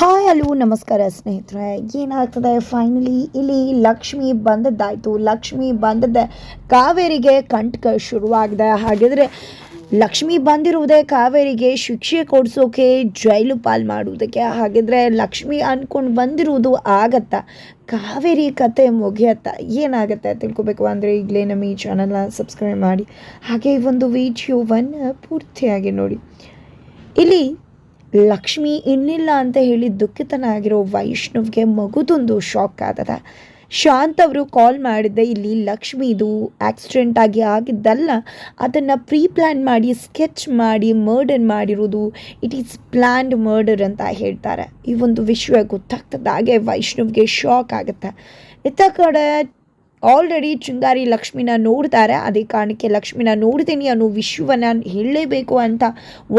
Hi, hello, ನಮಸ್ಕಾರ ಸ್ನೇಹಿತರೆ. ಏನಾಗ್ತದೆ? ಫೈನಲಿ ಇಲ್ಲಿ ಲಕ್ಷ್ಮಿ ಬಂದದ್ದಾಯಿತು. ಲಕ್ಷ್ಮಿ ಬಂದದ್ದೆ ಕಾವೇರಿಗೆ ಕಂಟಕ ಶುರುವಾಗಿದೆ. ಹಾಗಿದ್ರೆ ಲಕ್ಷ್ಮಿ ಬಂದಿರುವುದೇ ಕಾವೇರಿಗೆ ಶಿಕ್ಷೆ ಕೊಡಿಸೋಕೆ ಜೈಲು ಪಾಲ್ ಮಾಡುವುದಕ್ಕೆ. ಹಾಗಿದ್ರೆ ಲಕ್ಷ್ಮಿ ಅಂದ್ಕೊಂಡು ಬಂದಿರುವುದು ಆಗತ್ತಾ. ಕಾವೇರಿ ಕತೆ ಮುಗಿಯತ್ತಾ. ಏನಾಗುತ್ತೆ ತಿಳ್ಕೊಬೇಕು ಅಂದರೆ ಈಗಲೇ ನಮ್ಮ ಈ ಚಾನಲ್ನ ಸಬ್ಸ್ಕ್ರೈಬ್ ಮಾಡಿ. ಹಾಗೆ ಈ ಒಂದು ವಿಡಿಯೋವನ್ನು ಪೂರ್ತಿಯಾಗಿ ನೋಡಿ. ಇಲ್ಲಿ ಲಕ್ಷ್ಮಿ ಇನ್ನಿಲ್ಲ ಅಂತ ಹೇಳಿ ದುಃಖಿತನಾಗಿರೋ ವೈಷ್ಣವ್ಗೆ ಮಗುದೊಂದು ಶಾಕ್ ಆದದ. ಶಾಂತ್ ಅವರು ಕಾಲ್ ಮಾಡಿದ್ದೆ, ಇಲ್ಲಿ ಲಕ್ಷ್ಮಿದು ಆಕ್ಸಿಡೆಂಟ್ ಆಗಿ ಆಗಿದ್ದಲ್ಲ, ಅದನ್ನು ಪ್ರೀ ಪ್ಲ್ಯಾನ್ ಮಾಡಿ ಸ್ಕೆಚ್ ಮಾಡಿ ಮರ್ಡರ್ ಮಾಡಿರೋದು ಇಟ್ ಈಸ್ ಪ್ಲ್ಯಾನ್ಡ್ ಮರ್ಡರ್ ಅಂತ ಹೇಳ್ತಾರೆ. ಈ ಒಂದು ವಿಷಯ ಗೊತ್ತಾಗ್ತದಾಗೆ ವೈಷ್ಣವ್ಗೆ ಶಾಕ್ ಆಗುತ್ತೆ. ಇತ್ತ ಕಡೆ ಆಲ್ರೆಡಿ ಚಿಂಗಾರಿ ಲಕ್ಷ್ಮಿನ ನೋಡ್ತಾರೆ, ಅದೇ ಕಾರಣಕ್ಕೆ ಲಕ್ಷ್ಮಿನ ನೋಡ್ತೀನಿ ಅನ್ನೋ ವಿಶ್ವವನ್ನ ಹೇಳಲೇಬೇಕು ಅಂತ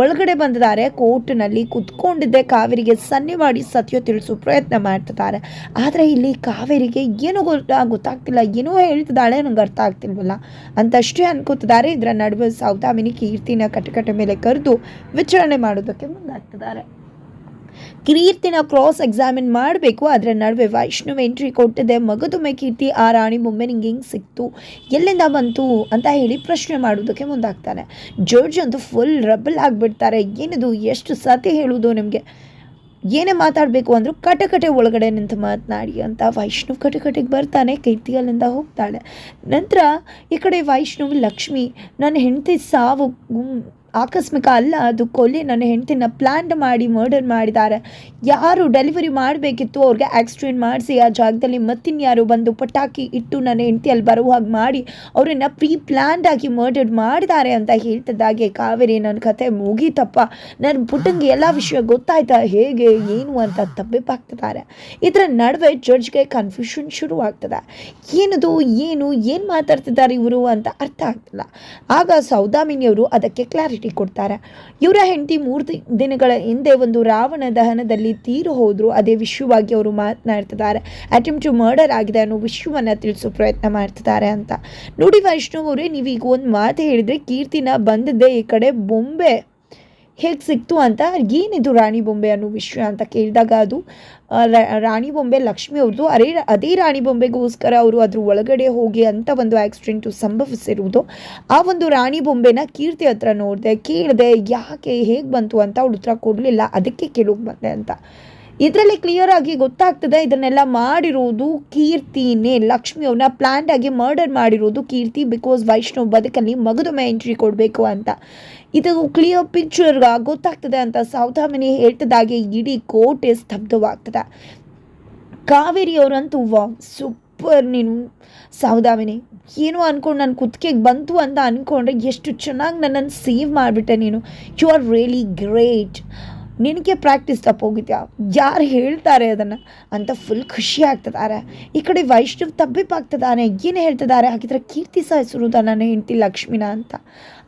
ಒಳಗಡೆ ಬಂದಿದ್ದಾರೆ. ಕೋರ್ಟ್ನಲ್ಲಿ ಕುತ್ಕೊಂಡಿದ್ದೆ, ಕಾವೇರಿಗೆ ಸನ್ನೆ ಮಾಡಿ ಸತ್ಯ ತಿಳಿಸೋ ಪ್ರಯತ್ನ ಮಾಡ್ತಿದ್ದಾರೆ. ಆದರೆ ಇಲ್ಲಿ ಕಾವೇರಿಗೆ ಏನೂ ಗೊತ್ತಾ, ಗೊತ್ತಾಗ್ತಿಲ್ಲ, ಏನೋ ಹೇಳ್ತಿದ್ದಾಳೆ, ನಂಗೆ ಅರ್ಥ ಆಗ್ತಿಲ್ವಲ್ಲ ಅಂತಷ್ಟೇ ಅನ್ಕೋತಿದ್ದಾರೆ. ಇದರ ನಡುವೆ ಸೌದಾಮಿನಿ ಕೀರ್ತಿನ ಕಟಕಟ ಮೇಲೆ ಕರೆದು ವಿಚಾರಣೆ ಮಾಡೋದಕ್ಕೆ ಮುಂದಾಗ್ತಿದ್ದಾರೆ. ಕೀರ್ತಿನ ಕ್ರಾಸ್ ಎಕ್ಸಾಮಿನ್ ಮಾಡಬೇಕು. ಅದರ ನಡುವೆ ವೈಷ್ಣವ್ ಎಂಟ್ರಿ ಕೊಟ್ಟಿದೆ. ಮಗದೊಮ್ಮೆ ಕೀರ್ತಿ, ಆ ರಾಣಿ ಮೊಮ್ಮೆ ನಿಂಗೆ ಹಿಂಗೆ ಸಿಕ್ತು? ಎಲ್ಲಿಂದ ಬಂತು ಅಂತ ಹೇಳಿ ಪ್ರಶ್ನೆ ಮಾಡೋದಕ್ಕೆ ಮುಂದಾಗ್ತಾನೆ. ಜಡ್ಜ್ ಅಂತೂ ಫುಲ್ ರಬಲ್ ಆಗಿಬಿಡ್ತಾರೆ. ಏನಿದು, ಎಷ್ಟು ಸತಿ ಹೇಳುವುದು ನಿಮಗೆ? ಏನೇ ಮಾತಾಡಬೇಕು ಅಂದರೂ ಕಟಕಟೆ ಒಳಗಡೆ ನಿಂತು ಮಾತನಾಡಿ ಅಂತ ವೈಷ್ಣವ್ ಕಟಕಟೆಗೆ ಬರ್ತಾನೆ ಕೀರ್ತಿ ಅಲ್ಲಿಂದ ಹೋಗ್ತಾಳೆ. ನಂತರ ಈ ಕಡೆ ವೈಷ್ಣವ್, ಲಕ್ಷ್ಮಿ, ನನ್ನ ಹೆಂಡತಿ ಸಾವು ಆಕಸ್ಮಿಕ ಅಲ್ಲ, ಅದು ಕೊಲ್ಲಿ ನನ್ನ ಹೆಂಡತಿನ ಪ್ಲ್ಯಾನ್ ಮಾಡಿ ಮರ್ಡರ್ ಮಾಡಿದ್ದಾರೆ. ಯಾರು ಡೆಲಿವರಿ ಮಾಡಬೇಕಿತ್ತು ಅವ್ರಿಗೆ ಆಕ್ಸಿಡೆಂಟ್ ಮಾಡಿಸಿ, ಆ ಜಾಗದಲ್ಲಿ ಮತ್ತಿನ್ಯಾರು ಬಂದು ಪಟಾಕಿ ಇಟ್ಟು ನನ್ನ ಹೆಂಡತಿ ಅಲ್ಲಿ ಹಾಗೆ ಮಾಡಿ, ಅವರನ್ನು ಪ್ರೀ ಪ್ಲ್ಯಾನ್ಡ್ ಆಗಿ ಮರ್ಡರ್ ಮಾಡಿದ್ದಾರೆ ಅಂತ ಹೇಳ್ತಿದ್ದಾಗೆ ಕಾವೇರಿ ನನ್ನ ಕತೆ ಮುಗೀತಪ್ಪ. ನನ್ನ ಪುಟ್ಟಂಗೆ ಎಲ್ಲ ವಿಷಯ ಗೊತ್ತಾಯ್ತಾ? ಹೇಗೆ, ಏನು ಅಂತ ತಬ್ಬಿಪ್ಪಾಗ್ತಿದ್ದಾರೆ ಇದರ ನಡುವೆ ಜಡ್ಜ್ಗೆ ಕನ್ಫ್ಯೂಷನ್ ಶುರು ಆಗ್ತದೆ ಏನದು, ಏನು ಏನು ಮಾತಾಡ್ತಿದ್ದಾರೆ ಇವರು ಅಂತ ಅರ್ಥ ಆಗ್ತಿಲ್ಲ. ಆಗ ಸೌದಾಮಿನಿಯವರು ಅದಕ್ಕೆ ಕ್ಲಾರಿಟಿ ಕೊಡ್ತಾರೆ. ಇವರ ಹೆಂಡತಿ ಮೂರು ದಿನಗಳ ಹಿಂದೆ ಒಂದು ರಾವಣ ದಹನದಲ್ಲಿ ತೀರು ಹೋದ್ರು. ಅದೇ ವಿಶ್ವವಾಗಿ ಅವರು ಮಾತನಾಡ್ತಿದ್ದಾರೆ. ಅಟೆಂಪ್ಟ್ ಟು ಮರ್ಡರ್ ಆಗಿದೆ ಅನ್ನೋ ವಿಶ್ವವನ್ನು ತಿಳಿಸೋ ಪ್ರಯತ್ನ ಮಾಡ್ತಿದ್ದಾರೆ ಅಂತ. ನೋಡಿ ವೈಷ್ಣವ್ ಅವರೇ ನೀವೀಗ ಒಂದು ಮಾತು ಹೇಳಿದ್ರೆ ಕೀರ್ತಿನ ಬಂದದ್ದೇ ಈ ಕಡೆ. ಬೊಂಬೆ ಹೇಗೆ ಸಿಕ್ತು ಅಂತ ಏನಿದು ರಾಣಿ ಬೊಂಬೆ ಅನ್ನೋ ವಿಷಯ ಅಂತ ಕೇಳಿದಾಗ ಅದು ರಾಣಿ ಬೊಂಬೆ ಲಕ್ಷ್ಮಿ ಅವ್ರದ್ದು, ಅದೇ ಅದೇ ರಾಣಿ ಬೊಂಬೆಗೋಸ್ಕರ ಅವರು ಅದ್ರ ಒಳಗಡೆ ಹೋಗಿ ಅಂತ ಒಂದು ಆಕ್ಸಿಡೆಂಟು ಸಂಭವಿಸಿರುವುದು. ಆ ಒಂದು ರಾಣಿ ಬೊಂಬೆನ ಕೀರ್ತಿ ಹತ್ರ ನೋಡಿದೆ, ಕೇಳಿದೆ, ಯಾಕೆ, ಹೇಗೆ ಬಂತು ಅಂತ ಅವಳು ಉತ್ತರ ಕೊಡಲಿಲ್ಲ, ಅದಕ್ಕೆ ಕೇಳೋಕೆ ಬಂದೆ ಅಂತ. ಇದರಲ್ಲಿ ಕ್ಲಿಯರ್ ಆಗಿ ಗೊತ್ತಾಗ್ತದೆ, ಇದನ್ನೆಲ್ಲ ಮಾಡಿರೋದು ಕೀರ್ತಿನೇ. ಲಕ್ಷ್ಮಿ ಅವ್ರನ್ನ ಪ್ಲ್ಯಾಂಡ್ ಆಗಿ ಮರ್ಡರ್ ಮಾಡಿರೋದು ಕೀರ್ತಿ ಬಿಕಾಸ್ ವೈಷ್ಣವ್ ಬದುಕಲ್ಲಿ ಮಗದೊಮ್ಮೆ ಎಂಟ್ರಿ ಕೊಡಬೇಕು ಅಂತ. ಇದು ಕ್ಲಿಯರ್ ಪಿಕ್ಚರ್ ಗೊತ್ತಾಗ್ತದೆ ಅಂತ ಸೌದಾಮಿನಿ ಹೇಳ್ತದಾಗೆ ಇಡೀ ಕೋಟೆ ಸ್ತಬ್ಧವಾಗ್ತದೆ. ಕಾವೇರಿ ಅವರಂತೂ ವಾ ಸೂಪರ್ ನೀನು. ಸೌದಾಮಿನಿ ಏನೋ ಅಂದ್ಕೊಂಡು ನಾನು ಕುತ್ತಿಗೆಗೆ ಬಂತು ಅಂತ ಅಂದ್ಕೊಂಡ್ರೆ ಎಷ್ಟು ಚೆನ್ನಾಗಿ ನನ್ನನ್ನು ಸೇವ್ ಮಾಡಿಬಿಟ್ಟೆ ನೀನು. ಯು ಆರ್ ರಿಯಲಿ ಗ್ರೇಟ್ ನಿನಗೆ ಪ್ರಾಕ್ಟೀಸ್ ತಪ್ಪೋಗಿದ್ಯಾ ಯಾರು ಹೇಳ್ತಾರೆ ಅದನ್ನು? ಅಂತ ಫುಲ್ ಖುಷಿ ಆಗ್ತದಾರೆ. ಈ ಕಡೆ ವೈಷ್ಣವ್ ತಬ್ಬಿಪ್ಪಾಗ್ತದಾನೆ ಏನು ಹೇಳ್ತಿದ್ದಾರೆ ಹಾಗಿದ್ರೆ ಕೀರ್ತಿ ಸಹ ಹೆಸರು ನನ್ನ ಹೆಂಡತಿ ಲಕ್ಷ್ಮಿನ ಅಂತ.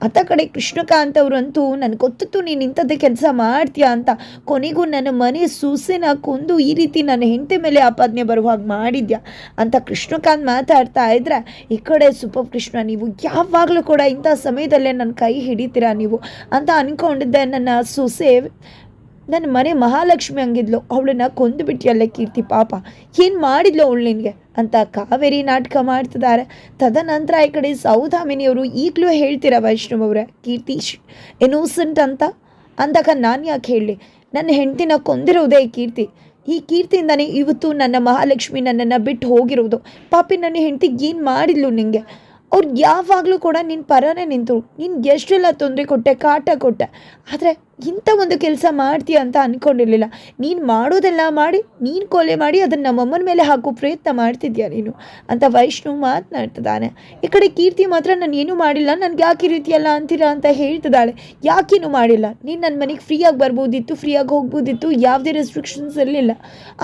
ಅತ್ತ ಕಡೆ ಕೃಷ್ಣಕಾಂತ್ ಅವರಂತೂ ನನಗೆ ಗೊತ್ತಿತ್ತು ನೀನು ಇಂಥದ್ದೇ ಕೆಲಸ ಮಾಡ್ತೀಯಾ ಅಂತ. ಕೊನೆಗೂ ನನ್ನ ಮನೆ ಸೂಸೆನ ಕೊಂದು ಈ ರೀತಿ ನನ್ನ ಹೆಂಡತಿ ಮೇಲೆ ಆಪಾದನೆ ಹಾಗೆ ಮಾಡಿದ್ಯಾ ಅಂತ ಕೃಷ್ಣಕಾಂತ್ ಮಾತಾಡ್ತಾ ಇದ್ರೆ, ಈ ಕಡೆ ಸೂಪರ್ ಕೃಷ್ಣ, ನೀವು ಯಾವಾಗಲೂ ಕೂಡ ಇಂಥ ಸಮಯದಲ್ಲೇ ನನ್ನ ಕೈ ಹಿಡಿತೀರಾ ನೀವು? ಅಂತ ಅಂದ್ಕೊಂಡಿದ್ದೆ ನನ್ನ ಸೊಸೆ ನನ್ನ ಮನೆ ಮಹಾಲಕ್ಷ್ಮಿ ಹಂಗಿದ್ಲು. ಅವಳನ್ನ ಕೊಂದು ಬಿಟ್ಟಿಯಲ್ಲ ಕೀರ್ತಿ ಪಾಪ. ಏನು ಮಾಡಿದ್ಲು ಅವಳು ನಿನಗೆ? ಅಂತ ಕಾವೇರಿ ನಾಟಕ ಮಾಡ್ತಿದ್ದಾರೆ ತದನಂತರ ಈ ಕಡೆ ಸೌದಾಮಿನಿಯವರು ಈಗಲೂ ಹೇಳ್ತೀರ ವೈಷ್ಣವ್ ಅವರೇ? ಕೀರ್ತಿ ಇನೋಸೆಂಟ್ ಅಂತ? ಅಂದಾಗ ನಾನು ಯಾಕೆ ಹೇಳಿ ನನ್ನ ಹೆಂಡತಿನ ಕೊಂದಿರೋದೇ ಕೀರ್ತಿ. ಈ ಕೀರ್ತಿಯಿಂದನೇ ಇವತ್ತು ನನ್ನ ಮಹಾಲಕ್ಷ್ಮಿ ನನ್ನನ್ನು ಬಿಟ್ಟು ಹೋಗಿರೋದು. ಪಾಪಿ, ನನ್ನ ಹೆಂಡತಿಗೆ ಏನು ಮಾಡಿದ್ಲು ನಿನಗೆ ಅವ್ರು ಯಾವಾಗಲೂ ಕೂಡ ನಿನ್ನ ಪರನೇ ನಿಂತರು ನೀನು ಎಷ್ಟೆಲ್ಲ ತೊಂದರೆ ಕೊಟ್ಟೆ, ಕಾಟ ಕೊಟ್ಟೆ. ಆದರೆ ಇಂಥ ಒಂದು ಕೆಲಸ ಮಾಡ್ತೀಯ ಅಂತ ಅಂದ್ಕೊಂಡಿರಲಿಲ್ಲ ನೀನು ಮಾಡೋದೆಲ್ಲ ಮಾಡಿ, ನೀನು ಕೊಲೆ ಮಾಡಿ ಅದನ್ನು ನಮ್ಮಮ್ಮನ ಮೇಲೆ ಹಾಕೋ ಪ್ರಯತ್ನ ಮಾಡ್ತಿದ್ಯಾ ನೀನು? ಅಂತ ವೈಷ್ಣು ಮಾತನಾಡ್ತಿದ್ದಾನೆ. ಈ ಕಡೆ ಕೀರ್ತಿ ಮಾತ್ರ ನಾನು ಏನೂ ಮಾಡಿಲ್ಲ, ನನಗೆ ಯಾಕೆ ರೀತಿಯಲ್ಲ ಅಂತೀರಾ ಅಂತ ಹೇಳ್ತಿದ್ದಾಳೆ. ಯಾಕೇನು ಮಾಡಿಲ್ಲ. ನೀನು ನನ್ನ ಮನೆಗೆ ಫ್ರೀಯಾಗಿ ಬರ್ಬೋದಿತ್ತು, ಫ್ರೀಯಾಗಿ ಹೋಗ್ಬೋದಿತ್ತು, ಯಾವುದೇ ರೆಸ್ಟ್ರಿಕ್ಷನ್ಸ್ ಇರಲಿಲ್ಲ.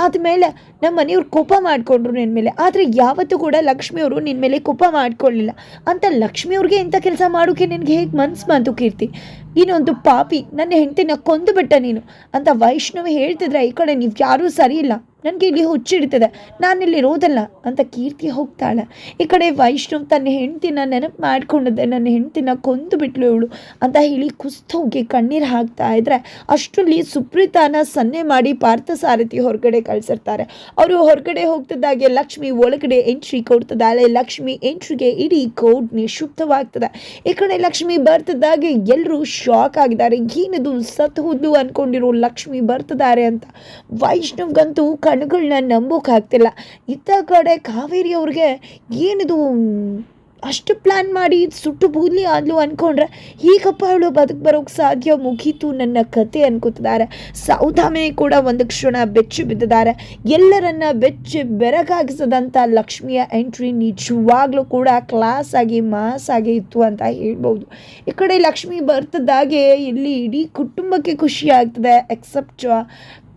ಆದಮೇಲೆ ನಮ್ಮ ಮನೆಯವ್ರು ಕೋಪ ಮಾಡಿಕೊಂಡ್ರು ನಿನ್ನ ಮೇಲೆ. ಆದರೆ ಯಾವತ್ತೂ ಕೂಡ ಲಕ್ಷ್ಮಿಯವರು ನಿನ್ನ ಮೇಲೆ ಕೋಪ ಮಾಡ್ಕೊಳ್ಳಿಲ್ಲ ಅಂತ ಲಕ್ಷ್ಮಿಯವ್ರಿಗೆ ಇಂಥ ಕೆಲಸ ಮಾಡೋಕ್ಕೆ ನಿನಗೆ ಹೇಗೆ ಮನ್ಸು ಬಂತು ಕೀರ್ತಿ? ನೀನೊಂದು ಪಾಪಿ, ನನ್ನ ಹೆಂಡತಿನ ಕೊಂದು ಬಿಟ್ಟ ನೀನು. ಅಂತ ವೈಷ್ಣವಿ ಹೇಳ್ತಿದ್ರೆ ಈ ಕಡೆ ನೀವು ಯಾರೂ ಸರಿ ಇಲ್ಲ. ನನಗೆ ಇಲ್ಲಿ ಹುಚ್ಚಿಡ್ತದೆ ನಾನಿಲ್ಲಿ ಇರೋದಲ್ಲ ಅಂತ ಕೀರ್ತಿ ಹೋಗ್ತಾಳೆ. ಈ ಕಡೆ ವೈಷ್ಣವ್ ತನ್ನ ಹೆಂಡ್ತಿನ ನೆನಪು ಮಾಡ್ಕೊಂಡಿದ್ದೆ ನನ್ನ ಹೆಂಡ್ತಿನ ಕೊಂದು ಬಿಟ್ಲು ಇವಳು ಅಂತ ಹೇಳಿ ಕುಸ್ತೋಗಿ ಕಣ್ಣೀರು ಹಾಕ್ತಾ ಇದ್ರೆ ಅಷ್ಟರಲ್ಲಿ ಸುಪ್ರೀತಾನ ಸನ್ನೆ ಮಾಡಿ ಪಾರ್ಥಸಾರಥಿ ಹೊರಗಡೆ ಕಳಿಸಿರ್ತಾರೆ. ಅವರು ಹೊರಗಡೆ ಹೋಗ್ತಿದ್ದಾಗೆ ಲಕ್ಷ್ಮಿ ಒಳಗಡೆ ಎಂಟ್ರಿ ಕೊಡ್ತಿದ್ದಾಳೆ. ಲಕ್ಷ್ಮಿ ಎಂಟ್ರಿಗೆ ಇಡೀ ಕೋಡ್ ನಿಶುಪ್ತವಾಗ್ತದೆ ಈ ಕಡೆ ಲಕ್ಷ್ಮಿ ಬರ್ತಿದ್ದಾಗೆ ಎಲ್ಲರೂ ಶಾಕ್ ಆಗಿದ್ದಾರೆ. ಏನಿದು ಸತ್ತು ಹೋದ್ಲು ಅನ್ಕೊಂಡಿರೋ ಲಕ್ಷ್ಮಿ ಬರ್ತಿದ್ದಾರೆ ಅಂತ. ವೈಷ್ಣವ್ಗಂತೂ ಕಣ್ಗಳನ್ನ ನಂಬೋಕ್ಕಾಗ್ತಿಲ್ಲ ಇತ್ತ ಕಡೆ ಕಾವೇರಿ ಅವ್ರಿಗೆ ಏನಿದು, ಅಷ್ಟು ಪ್ಲ್ಯಾನ್ ಮಾಡಿ ಸುಟ್ಟು ಬೂದ್ಲಿ ಆದ್ಲು ಅಂದ್ಕೊಂಡ್ರೆ ಈಗಪ್ಪ ಅವಳು ಬದುಕು ಬರೋಕ್ಕೆ ಸಾಧ್ಯ ಮುಗೀತು ನನ್ನ ಕತೆ ಅನ್ಕೋತಿದ್ದಾರೆ. ಸೌದಾಮೆ ಕೂಡ ಒಂದು ಕ್ಷಣ ಬೆಚ್ಚಿ ಬಿದ್ದಿದ್ದಾರೆ. ಎಲ್ಲರನ್ನ ಬೆಚ್ಚಿ ಬೆರಗಾಗಿಸದಂಥ ಲಕ್ಷ್ಮಿಯ ಎಂಟ್ರಿ ನಿಜವಾಗ್ಲೂ ಕೂಡ ಕ್ಲಾಸ್ ಆಗಿ ಮಾಸ್ ಆಗಿ ಇತ್ತು ಅಂತ ಹೇಳ್ಬೋದು. ಈ ಕಡೆ ಲಕ್ಷ್ಮಿ ಬರ್ತದಾಗೆ ಇಲ್ಲಿ ಇಡೀ ಕುಟುಂಬಕ್ಕೆ ಖುಷಿ ಆಗ್ತದೆ. ಎಕ್ಸೆಪ್ಟ್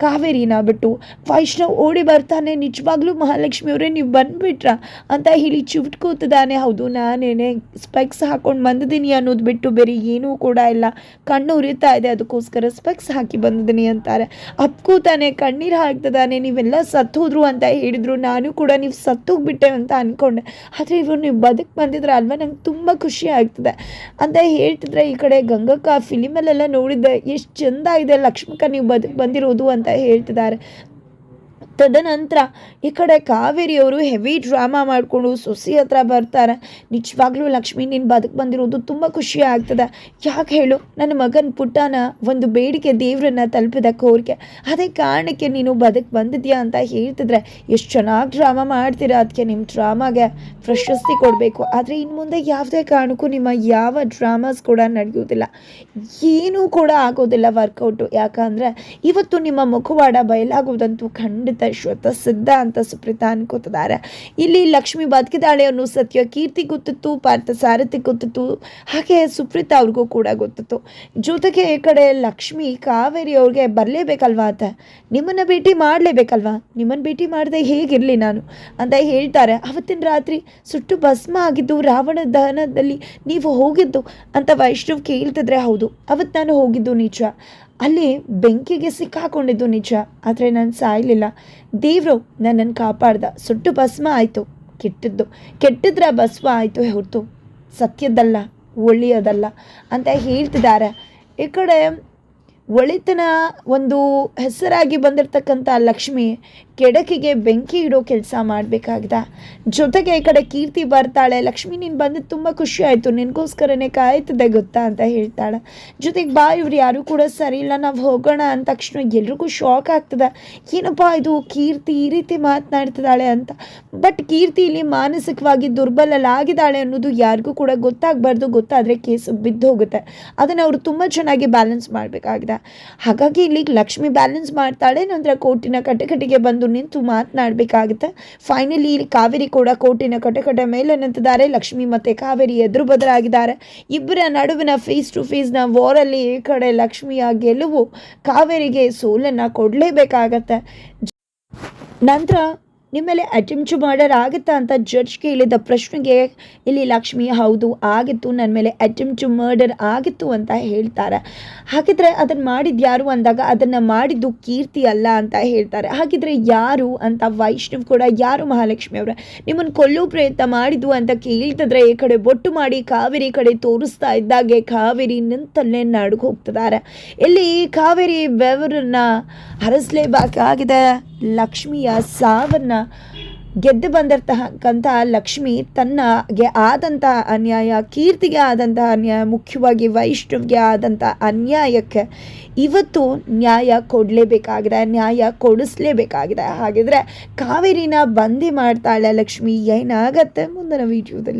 ಕಾವೇರಿನ ಬಿಟ್ಟು ವೈಷ್ಣವ್ ಓಡಿ ಬರ್ತಾನೆ. ನಿಜವಾಗ್ಲೂ ಮಹಾಲಕ್ಷ್ಮಿ ಅವರೇ, ನೀವು ಬಂದ್ಬಿಟ್ರ? ಅಂತ ಹೇಳಿ ಚಿವ್ಟ್ಕೋತಿದ್ದಾನೆ ಹೌದು, ನಾನೇನೆ ಸ್ಪೆಕ್ಸ್ ಹಾಕೊಂಡು ಬಂದಿದ್ದೀನಿ ಅನ್ನೋದು ಬಿಟ್ಟು ಬೇರೆ ಏನೂ ಕೂಡ ಇಲ್ಲ. ಕಣ್ಣು ಉರಿತಾ ಇದೆ, ಅದಕ್ಕೋಸ್ಕರ ಸ್ಪೆಕ್ಸ್ ಹಾಕಿ ಬಂದಿದ್ದೀನಿ ಅಂತಾರೆ. ಅಪ್ಕೂತಾನೆ ಕಣ್ಣೀರು ಹಾಕ್ತಿದ್ದಾನೆ. ನೀವೆಲ್ಲ ಸತ್ತೋದ್ರು ಅಂತ ಹೇಳಿದ್ರು. ನಾನು ಕೂಡ ನೀವು ಸತ್ತೋಗ್ಬಿಟ್ಟೆ ಅಂತ ಅಂದ್ಕೊಂಡೆ ಆದರೆ ಇವರು ನೀವು ಬದುಕು ಬಂದಿದ್ರೆ ಅಲ್ವಾ? ನಂಗೆ ತುಂಬ ಖುಷಿ ಆಗ್ತದೆ. ಅಂತ ಹೇಳ್ತಿದ್ರೆ ಈ ಕಡೆ ಗಂಗಕ್ಕ ಫಿಲಿಮಲ್ಲೆಲ್ಲ ನೋಡಿದ್ದೆ. ಎಷ್ಟು ಚಂದ ಇದೆ ಲಕ್ಷ್ಮಕ್ಕ, ನೀವು ಬದುಕು ಬಂದಿರೋದು ಅಂತ ಹೇಳ್ತಿದ್ದಾರೆ. ತದನಂತರ ಈ ಕಡೆ ಕಾವೇರಿಯವರು ಹೆವಿ ಡ್ರಾಮಾ ಮಾಡಿಕೊಂಡು ಸೊಸಿ ಹತ್ರ ಬರ್ತಾರೆ. ನಿಜವಾಗ್ಲೂ ಲಕ್ಷ್ಮಿ, ನೀನು ಬದುಕು ಬಂದಿರೋದು ತುಂಬ ಖುಷಿ ಆಗ್ತದೆ. ಯಾಕೆ ಹೇಳು? ನನ್ನ ಮಗನ ಪುಟ್ಟನ ಒಂದು ಬೇಡಿಕೆ ದೇವ್ರನ್ನ ತಲುಪಿದ ಕೋರಿಕೆ ಅದೇ ಕಾರಣಕ್ಕೆ ನೀನು ಬದುಕು ಬಂದಿದ್ಯಾ ಅಂತ ಹೇಳ್ತಿದ್ರೆ, ಎಷ್ಟು ಚೆನ್ನಾಗಿ ಡ್ರಾಮಾ ಮಾಡ್ತೀರಾ ಅದಕ್ಕೆ ನಿಮ್ಮ ಡ್ರಾಮಾಗೆ ಪ್ರಶಸ್ತಿ ಕೊಡಬೇಕು. ಆದರೆ ಇನ್ನು ಮುಂದೆ ಯಾವುದೇ ಕಾರಣಕ್ಕೂ ನಿಮ್ಮ ಯಾವ ಡ್ರಾಮಾಸ್ ಕೂಡ ನಡೆಯೋದಿಲ್ಲ ಏನೂ ಕೂಡ ಆಗೋದಿಲ್ಲ ವರ್ಕೌಟು ಯಾಕಂದರೆ ಇವತ್ತು ನಿಮ್ಮ ಮುಖವಾಡ ಬಯಲಾಗುವುದಂತೂ ಖಂಡಿತ ಶ್ವತ ಸಿದ್ಧ ಅಂತ ಸುಪ್ರೀತಾ ಅನ್ಕೋತಿದ್ದಾರೆ. ಇಲ್ಲಿ ಲಕ್ಷ್ಮಿ ಬದುಕಿದಾಳೆ ಅನ್ನೋ ಸತ್ಯ, ಕೀರ್ತಿ ಗೊತ್ತಿತ್ತು ಪಾರ್ಥ ಸಾರಥಿ ಗೊತ್ತಿತ್ತು ಹಾಗೆ ಸುಪ್ರೀತಾ ಅವ್ರಿಗೂ ಕೂಡ ಗೊತ್ತಿತ್ತು ಜೊತೆಗೆ ಈ ಕಡೆ ಲಕ್ಷ್ಮಿ ಕಾವೇರಿ ಅವ್ರಿಗೆ ಬರಲೇಬೇಕಲ್ವಾ ಅಂತ ನಿಮ್ಮನ್ನು ಭೇಟಿ ಮಾಡಲೇಬೇಕಲ್ವಾ? ನಿಮ್ಮನ್ನು ಭೇಟಿ ಮಾಡದೆ ಹೇಗಿರಲಿ ನಾನು? ಅಂತ ಹೇಳ್ತಾರೆ. ಅವತ್ತಿನ ರಾತ್ರಿ ಸುಟ್ಟು ಭಸ್ಮ ಆಗಿದ್ದು ರಾವಣ ದಹನದಲ್ಲಿ ನೀವು ಹೋಗಿದ್ದು ಅಂತ ವೈಷ್ಣವ್ ಕೇಳ್ತಿದ್ರೆ ಹೌದು ಅವತ್ತು ನಾನು ಹೋಗಿದ್ದು ನಿಜ. ಅಲ್ಲಿ ಬೆಂಕಿಗೆ ಸಿಕ್ಕಾಕೊಂಡಿದ್ದು ನಿಜ, ಆದರೆ ನಾನು ಸಾಯಲಿಲ್ಲ. ದೇವರು ನನ್ನನ್ನು ಕಾಪಾಡ್ದ, ಸುಟ್ಟು ಭಸ್ಮ ಆಯಿತು. ಕೆಟ್ಟದ್ದು, ಕೆಟ್ಟಿದ್ರೆ ಭಸ್ಮ ಆಯಿತು ಹೊರತು. ಸತ್ಯದಲ್ಲ, ಒಳ್ಳೆಯದಲ್ಲ ಅಂತ ಹೇಳ್ತಿದ್ದಾರೆ ಈ ಕಡೆ ಒಳಿತನ ಒಂದು ಹೆಸರಾಗಿ ಬಂದಿರತಕ್ಕಂಥ ಲಕ್ಷ್ಮಿ ಕೆಡಕಿಗೆ ಬೆಂಕಿ ಇಡೋ ಕೆಲಸ ಮಾಡಬೇಕಾಗಿದೆ. ಜೊತೆಗೆ ಈ ಕಡೆ ಕೀರ್ತಿ ಬರ್ತಾಳೆ. ಲಕ್ಷ್ಮಿ, ನೀನು ಬಂದು ತುಂಬ ಖುಷಿ ಆಯಿತು. ನಿನಗೋಸ್ಕರನೇ ಕಾಯ್ತದೆ ಗೊತ್ತಾ ಅಂತ ಹೇಳ್ತಾಳೆ. ಜೊತೆಗೆ ಬಾ, ಇವ್ರು ಯಾರೂ ಕೂಡ ಸರಿ ಇಲ್ಲ. ನಾವು ಹೋಗೋಣ ಅಂದ ತಕ್ಷಣ ಎಲ್ರಿಗೂ ಶಾಕ್ ಆಗ್ತದೆ. ಏನಪ್ಪ ಇದು? ಕೀರ್ತಿ ಈ ರೀತಿ ಮಾತನಾಡ್ತಿದ್ದಾಳೆ ಅಂತ. ಬಟ್ ಕೀರ್ತಿ ಇಲ್ಲಿ ಮಾನಸಿಕವಾಗಿ ದುರ್ಬಲಲಾಗಿದ್ದಾಳೆ ಅನ್ನೋದು ಯಾರಿಗೂ ಕೂಡ ಗೊತ್ತಾಗಬಾರ್ದು. ಗೊತ್ತಾದರೆ ಕೇಸು ಬಿದ್ದು ಹೋಗುತ್ತೆ. ಅದನ್ನು ಅವರು ತುಂಬ ಚೆನ್ನಾಗಿ ಬ್ಯಾಲೆನ್ಸ್ ಮಾಡಬೇಕಾಗಿದೆ. ಹಾಗಾಗಿ ಇಲ್ಲಿ ಲಕ್ಷ್ಮಿ ಬ್ಯಾಲೆನ್ಸ್ ಮಾಡ್ತಾಳೆ. ನಂತರ ಕೋರ್ಟಿನ ಕಟಕಟಿಗೆ ಬಂದು ನಿಂತು ಮಾತನಾಡಬೇಕಾಗುತ್ತೆ. ಫೈನಲಿ ಕಾವೇರಿ ಕೂಡ ಕೋಟಿನ ಕಟಕಟ ಮೇಲೆ ನಿಂತಿದ್ದಾರೆ. ಲಕ್ಷ್ಮಿ ಮತ್ತು ಕಾವೇರಿ ಎದುರು ಬದಲಾಗಿದ್ದಾರೆ. ಇಬ್ಬರ ನಡುವಿನ ಫೇಸ್ ಟು ಫೇಸ್ನ ವಾರಲ್ಲಿ ಈ ಕಡೆ ಲಕ್ಷ್ಮಿಯ ಗೆಲುವು ಕಾವೇರಿಗೆ ಸೋಲನ್ನು ಕೊಡಲೇಬೇಕಾಗತ್ತೆ. ನಂತರ ನಿಮ್ಮ ಮೇಲೆ ಅಟೆಂಪ್ಟ್ ಮರ್ಡರ್ ಆಗುತ್ತಾ ಅಂತ ಜಡ್ಜ್ ಕೇಳಿದ ಪ್ರಶ್ನೆಗೆ ಇಲ್ಲಿ ಲಕ್ಷ್ಮಿ, ಹೌದು, ಆಗಿತ್ತು ನನ್ನ ಮೇಲೆ ಅಟೆಂಪ್ಟ್ ಮರ್ಡರ್ ಆಗಿತ್ತು ಅಂತ ಹೇಳ್ತಾರೆ. ಹಾಗಿದ್ರೆ ಅದನ್ನು ಮಾಡಿದ್ದು ಯಾರು ಅಂದಾಗ ಅದನ್ನು ಮಾಡಿದ್ದು ಕೀರ್ತಿ ಅಲ್ಲ ಅಂತ ಹೇಳ್ತಾರೆ. ಹಾಗಿದ್ರೆ ಯಾರು ಅಂತ ವೈಷ್ಣವ್ ಕೂಡ, ಯಾರು ಮಹಾಲಕ್ಷ್ಮಿ ಅವರ? ನಿಮ್ಮನ್ನು ಕೊಲ್ಲೋ ಪ್ರಯತ್ನ ಮಾಡಿದ್ದು ಅಂತ ಕೇಳ್ತಿದ್ರೆ ಈ ಕಡೆ ಬೊಟ್ಟು ಮಾಡಿ ಕಾವೇರಿ ಕಡೆ ತೋರಿಸ್ತಾ ಇದ್ದಾಗೆ ಕಾವೇರಿ ನಿಂತಲ್ಲೇ ನಡುಗ್ ಹೋಗ್ತಿದ್ದಾರೆ. ಇಲ್ಲಿ ಕಾವೇರಿ ಬೆವರನ್ನ ಹರಿಸ್ಲೇಬೇಕಾಗಿದೆ? ಲಕ್ಷ್ಮಿಯ ಸಾವನ್ನ ಗೆದ್ದು ಬಂದಿರ್ತಕ್ಕಂಥ ಲಕ್ಷ್ಮಿ ತನ್ನಗೆ ಆದಂತಹ ಅನ್ಯಾಯ, ಕೀರ್ತಿಗೆ ಆದಂತಹ ಅನ್ಯಾಯ, ಮುಖ್ಯವಾಗಿ ವೈಷ್ಣವ್ಗೆ ಆದಂಥ ಅನ್ಯಾಯಕ್ಕೆ ಇವತ್ತು ನ್ಯಾಯ ಕೊಡಲೇಬೇಕಾಗಿದೆ, ನ್ಯಾಯ ಕೊಡಿಸ್ಲೇಬೇಕಾಗಿದೆ. ಹಾಗಿದ್ರೆ ಕಾವೇರಿನ ಬಂದಿ ಮಾಡ್ತಾಳೆ ಲಕ್ಷ್ಮಿ, ಏನಾಗತ್ತೆ ಮುಂದಿನ ವಿಡಿಯೋದಲ್ಲಿ